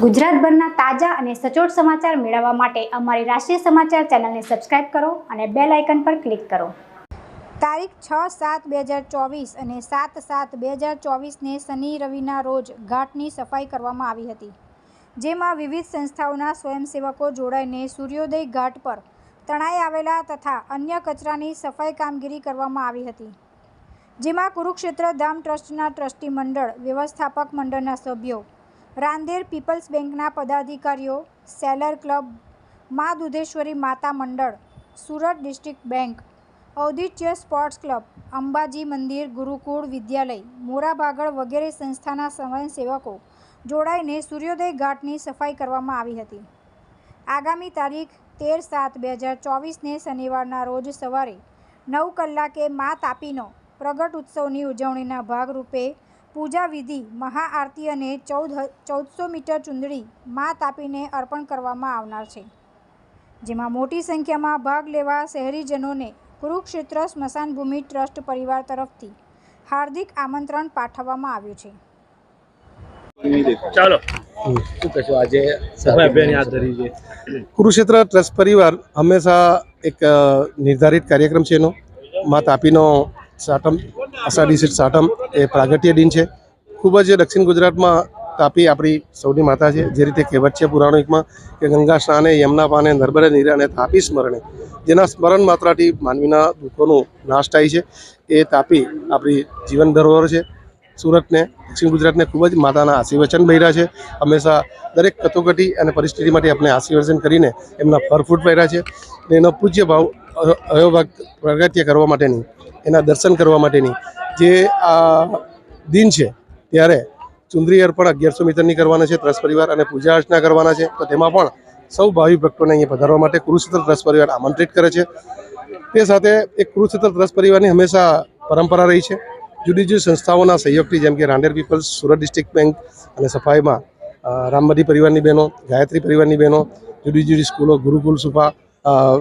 ગુજરાતભરના તાજા અને સચોટ સમાચાર મેળવવા માટે અમારી રાષ્ટ્રીય સમાચાર ચેનલને સબસ્ક્રાઇબ કરો અને બેલ આઇકન પર ક્લિક કરો. તારીખ છ સાત બે હજાર ચોવીસ અને સાત સાત બે હજાર ચોવીસને શનિ રવિના રોજ ઘાટની સફાઈ કરવામાં આવી હતી, જેમાં વિવિધ સંસ્થાઓના સ્વયંસેવકો જોડાઈને સૂર્યોદય ઘાટ પર તણાઈ આવેલા તથા અન્ય કચરાની સફાઈ કામગીરી કરવામાં આવી હતી, જેમાં કુરુક્ષેત્ર ધામ ટ્રસ્ટના ટ્રસ્ટી મંડળ, વ્યવસ્થાપક મંડળના સભ્યો રાંદેર પીપલ્સ બેંકના પદાધિકારીઓ, seller club, Maa Dudheshwari Mata Mandal, Surat district bank Auditya sports club, Ambaji Mandir, Gurukul Vidyalaya Morabhagal વગેરે સંસ્થાના સ્વયંસેવકો જોડાઈને સૂર્યોદય ઘાટની સફાઈ કરવામાં આવી હતી. આગામી તારીખ તેર સાત બે હજાર ચોવીસને શનિવારના રોજ સવારે નવ કલાકે મા તાપીનો પ્રગટ ઉત્સવની ઉજવણીના ભાગરૂપે પૂજા વિધિ મહાઆરતી અને ચૌદ ચૌદસો મીટર ચૂંદડી મા તાપીને અર્પણ કરવામાં આવનાર છે. જેમાં મોટી સંખ્યામાં ભાગ લેવા શહેરીજનોને કુરુક્ષેત્ર સ્મશાન ભૂમિ ટ્રસ્ટ પરિવાર તરફથી હાર્દિક આમંત્રણ પાઠવવામાં આવ્યું છે. ચાલો. શું કહેશો? આજે કુરુક્ષેત્ર ટ્રસ્ટ પરિવાર હંમેશા એક નિર્ધારિત કાર્યક્રમ છે એનો. મા તાપીનો સાટમ અષાઢી સીટ સાટમ એ પ્રાગટ્ય દિન છે. ખૂબ જ દક્ષિણ ગુજરાતમાં તાપી આપણી સૌની માતા છે. જે રીતે કહેવત છે પુરાણિકમાં કે ગંગા સ્નાને, યમના પાને, નર્મદે નીરે અને તાપી સ્મરણે. જેના સ્મરણ માત્રાથી માનવીના દુઃખોનો નાશ થાય છે. એ તાપી આપણી જીવન ધરોહર છે. સુરતને, દક્ષિણ ગુજરાતને ખૂબ જ માતાના આશીર્વચન બન્યા છે. હંમેશા દરેક કટોકટી અને પરિસ્થિતિ માટે આપણે આશીર્વચન કરીને એમના ફરફૂટ પહેર્યા છે. એનો પૂજ્ય ભાવ અયોભાગ પ્રગત્ય કરવા માટેની એના દર્શન કરવા માટેની જે આ દિન છે, ત્યારે ચુંદરી અર્પણ અગિયારસો મીટરની કરવાના છે ત્રસ પરિવાર અને પૂજા અર્ચના કરવાના છે. તો તેમાં પણ સૌ ભાવિ ભક્તોને અહીંયા પધારવા માટે કુરુક્ષેત્ર ત્રસ પરિવાર આમંત્રિત કરે છે. તે સાથે એક કુરુક્ષેત્ર ત્રસ પરિવારની હંમેશા પરંપરા રહી છે. જુદી જુદી સંસ્થાઓના સહયોગથી જેમ કે Rander people's, Surat district bank અને સફાઈમાં રામબદી પરિવારની બહેનો, ગાયત્રી પરિવારની બહેનો જુદી જુદી સ્કૂલો, ગુરુકુલ સુફા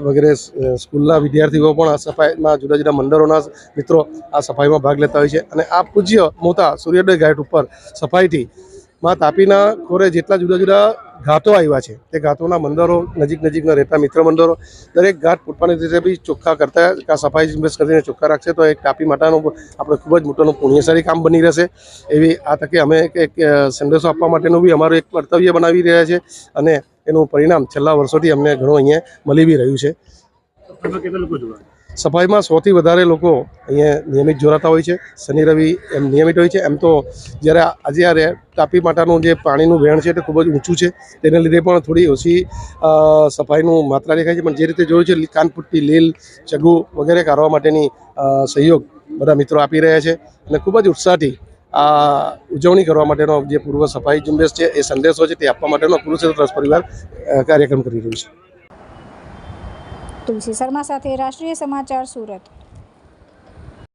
વગેરે સ્કૂલના વિદ્યાર્થીઓ પણ આ સફાઈમાં જુદા જુદા મંડળોના મિત્રો આ સફાઈમાં ભાગ લેતા હોય છે. અને આ પૂજ્ય મોટા સૂર્યોદય ઘાટ ઉપર સફાઈથી માં તાપીના ખોરે જેટલા જુદા જુદા ઘાટો આવ્યા છે, તે ઘાટોના મંદિરો, નજીક નજીકના રહેતા મિત્ર મંદિરો દરેક ઘાટ પોતાની રીતે બી ચોખ્ખા કરતા સફાઈ ઝુંબેશ કરીને ચોખ્ખા રાખશે તો એક તાપી માતાનું આપણે ખૂબ જ મોટાનું પુણ્યશાળી કામ બની રહેશે. એવી આ તકે અમે એક સંદેશો આપવા માટેનું બી અમારું એક કર્તવ્ય બનાવી રહ્યા છે. અને એનું પરિણામ છેલ્લા વર્ષોથી અમને ઘણું અહીંયા મળી બી રહ્યું છે. સફાઈમાં સૌથી વધારે લોકો અહીંયા નિયમિત જોડાતા હોય છે. શનિ, રવિ એમ નિયમિત હોય છે. એમ તો જ્યારે આજે આ તાપી માતાનું જે પાણીનું વહેણ છે તે ખૂબ જ ઊંચું છે. તેને લીધે પણ થોડી ઓછી સફાઈનું માત્રા દેખાય છે. પણ જે રીતે જોયું છે કાનપુટ્ટી લીલ, ચગુ વગેરે કાઢવા માટેની સહયોગ બધા મિત્રો આપી રહ્યા છે. અને ખૂબ જ ઉત્સાહથી આ ઉજવણી કરવા માટેનો જે પૂર્વ સફાઈ ઝુંબેશ છે, એ સંદેશો છે તે આપવા માટેનો કુરુક્ષેત્ર ટ્રસ્ટ પરિવાર કાર્યક્રમ કરી રહ્યું છે. તુલસી શર્મા સાથે રાષ્ટ્રીય સમાચાર સુરત.